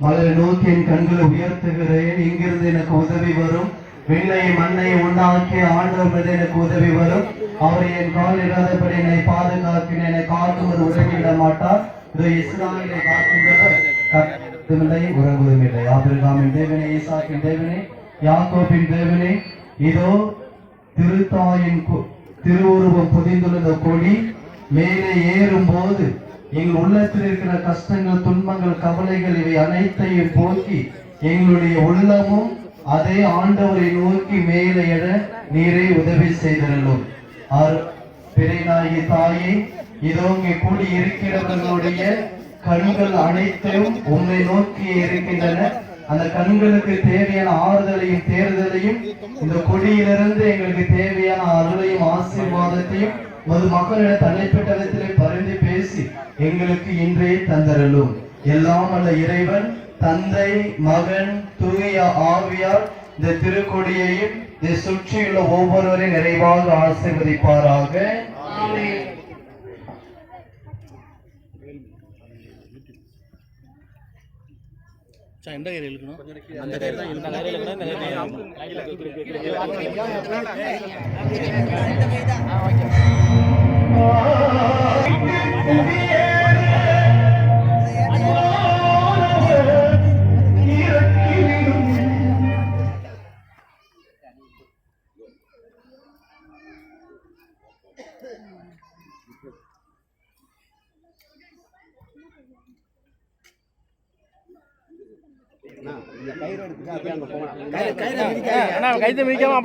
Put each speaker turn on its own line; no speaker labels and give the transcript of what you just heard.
மலரை நோக்கி என் கண்களை உயர்த்துகிறேன். இங்கிருந்து எனக்கு உதவி வரும். விண்ணை மண்ணை உண்டாக்கிய ஆண்டவர் எனக்கு உதவி வரும். அவர் என் கால் இல்லாதபடி என்னை பாதுகாக்கின என்னை ஒரு உதவியிட மாட்டார் இது இஸ்ராயலை காக்கின்றவர். கத்துமில்லை உறங்குவதும் இல்லை. ஆபிரகாமின் தேவனே ஈசாக்கின் தேவனே யாக்கோபின் தேவனே இதோ திருத்தாயின் கு- திருவுருவம் புதிந்துள்ள கொடி மேலே ஏறும் போது எங்கள் உள்ளத்தில் இருக்கிற கஷ்டங்கள் துன்பங்கள் கவலைகள் இவை அனைத்தையும் போக்கி எங்களுடைய உள்ளமும் அதே ஆண்டவரை நோக்கி மேலே எழ நீரே உதவி செய்திருந்தோம் ஆர் பிறைநாயகி தாயே இதோ இங்கே கூடி இருக்கிறவர்களுடைய கண்கள் அனைத்தையும் உன்னை நோக்கி இருக்கின்றன அந்த கண்களுக்கு தேவையான ஆறுதலையும் தேர்தலையும் இந்த கொடியிலிருந்து எங்களுக்கு தேவையான அருளையும் ஆசீர்வாதத்தையும் ஒரு மக்களிடம் தனிப்பட்ட எங்களுக்கு இன்றே தந்தரலும் எல்லாம் அல்ல இறைவன் தந்தை மகன் தூய ஆவியார் இந்த திருக்கொடியையும் இதை சுற்றியுள்ள ஒவ்வொருவரையும் நிறைவாக ஆசீர்வதிப்பாராக.
சார் எந்த கையில் இழுக்கணும். கைத்தை மிதிக்காம